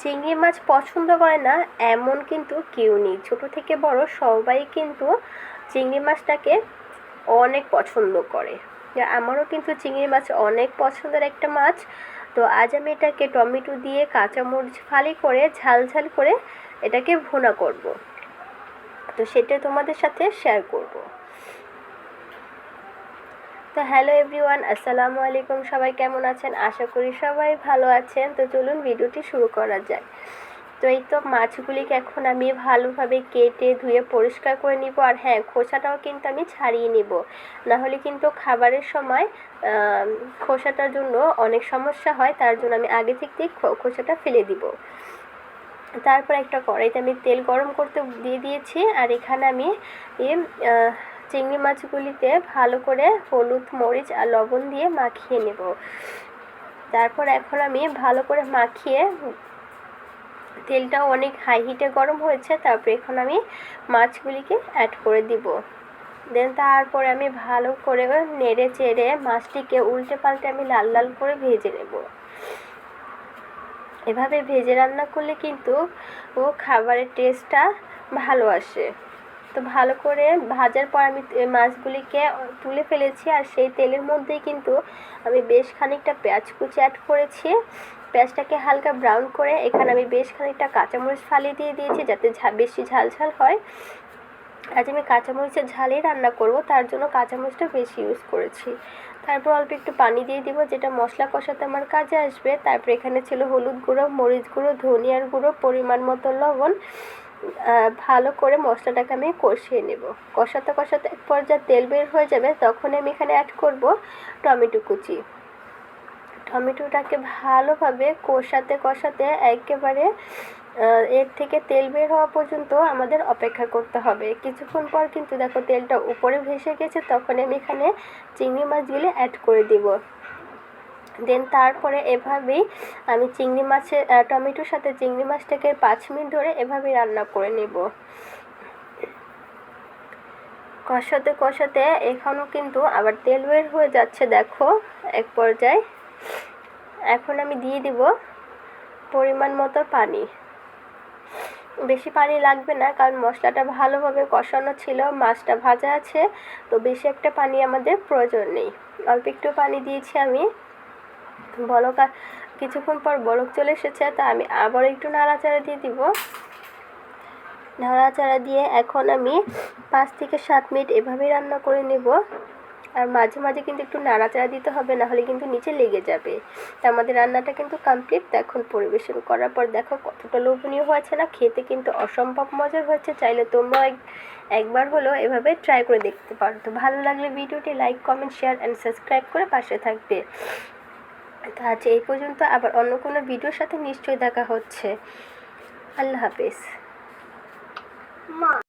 চিংড়ি মাছ পছন্দ করে না, এমন কিন্তু কেউ নেই। ছোটো থেকে বড় সবাই কিন্তু চিংড়ি মাছটাকে অনেক পছন্দ করে। আমারও কিন্তু চিংড়ি মাছ অনেক পছন্দের একটা মাছ। তো আজ আমি এটাকে টমেটো দিয়ে কাঁচামরিচ ফালি করে ঝাল ঝাল করে এটাকে ভুনা করব। তো সেটা তোমাদের সাথে শেয়ার করব। তো হ্যালো এভরিওয়ান, আসসালামু আলাইকুম। সবাই কেমন আছেন? আশা করি সবাই ভালো আছেন। তো চলুন ভিডিওটি শুরু করা যায় তো এই তো মাছগুলিকে এখন আমি ভালোভাবে কেটে ধুয়ে পরিষ্কার করে নিব। আর হ্যাঁ খোসাটাও কিন্তু আমি ছাড়িয়ে নিব। নাহলে কিন্তু খাবারের সময় খোসাটার জন্য অনেক সমস্যা হয়। তার জন্য আমি আগে থেকেই খোসাটা ফেলে দিব। তারপর একটা কড়াইতে আমি তেল গরম করতে দিয়ে দিয়েছি। আর এখানে আমি চিংড়ি মাছগুলিতে ভালো করে হলুদ, মরিচ আর লবণ দিয়ে মাখিয়ে নেব। তারপর এখন আমি ভালো করে মাখিয়ে তেলটাও অনেক হাই হিটে গরম হয়েছে, তারপরে এখন আমি মাছগুলিকে অ্যাড করে দিব। দেন তারপরে আমি ভালো করে নেড়ে চেড়ে মাছটিকে উল্টে পাল্টে আমি লাল লাল করে ভেজে নেব। এভাবে ভেজে রান্না করলে কিন্তু ও খাবারের টেস্টটা ভালো আসে। তো ভালো করে ভাজার পর আমি মাছগুলিকে তুলে ফেলেছি আর সেই তেলের মধ্যেই কিন্তু আমি বেশ খানিকটা পেঁয়াজ কুচি অ্যাড করেছি। পেঁয়াজটাকে হালকা ব্রাউন করে এখানে আমি বেশ খানিকটা কাঁচামরিচ ফালিয়ে দিয়ে দিয়েছি যাতে বেশি ঝাল ঝাল হয়। আজ আমি কাঁচামরিচের ঝালেই রান্না করব, তার জন্য কাঁচামরিচটা বেশি ইউজ করেছি। তারপর অল্প একটু পানি দিয়ে দিব, যেটা মশলা কষাতে আমার কাজে আসবে। তারপর এখানে ছিল হলুদ গুঁড়ো, মরিচ গুঁড়ো, ধনিয়ার গুঁড়ো, পরিমাণ মতো লবণ। ভালো করে মশলাটাকে আমি কষিয়ে নেব। কষাতে কষাতে এক পর্যায়ে তেল বের হয়ে যাবে তখন আমি এখানে অ্যাড করব টমেটো কুচি। টমেটোটাকে ভালোভাবে কষাতে কষাতে একেবারে এর থেকে তেল বের হওয়া পর্যন্ত আমাদের অপেক্ষা করতে হবে। কিছুক্ষণ পর কিন্তু দেখো তেলটা উপরে ভেসে গেছে তখন আমি এখানে চিংড়ি মাছগুলি অ্যাড করে দিব। দেন তারপরে এভাবেই আমি চিংড়ি মাছের টমেটোর সাথে চিংড়ি মাছটাকে পাঁচ মিনিট ধরে এভাবেই রান্না করে নেব। কষাতে কষাতে এখনও কিন্তু আবার তেল বের হয়ে যাচ্ছে, দেখো, এক পর্যায়ে। এখন আমি দিয়ে দিব পরিমাণ মতো পানি। বেশি পানি লাগবে না, কারণ মশলাটা ভালোভাবে কষানো ছিল, মাছটা ভাজা আছে, তো বেশি একটা পানি আমাদের প্রয়োজন নেই। অল্প একটু পানি দিয়েছি আমি। বলক কিছুক্ষণ পর বলক চলে এসেছে, তা আমি আবার একটু নাড়াচাড়া দিয়ে দিব। নাড়াচাড়া দিয়ে এখন আমি পাঁচ থেকে সাত মিনিট এভাবেই রান্না করে নেব। আর মাঝে মাঝে কিন্তু একটু নাড়াচাড়া দিতে হবে, না হলে কিন্তু নিচে লেগে যাবে। তা আমাদের রান্নাটা কিন্তু কমপ্লিট এখন পরিবেশন করার পর দেখো কতটা লোভনীয় হয়েছে না? খেতে কিন্তু অসম্ভব মজার হয়েছে। চাইলে তোমরা এক একবার হলো এভাবে ট্রাই করে দেখতে পারো। তো ভালো লাগলে ভিডিওটি like comment share and subscribe করে পাশে থাকবে। তো আজ এই পর্যন্ত, আবার অন্য কোনো ভিডিওর সাথে নিশ্চয়ই দেখা হচ্ছে। আল্লাহ হাফেজ। মা।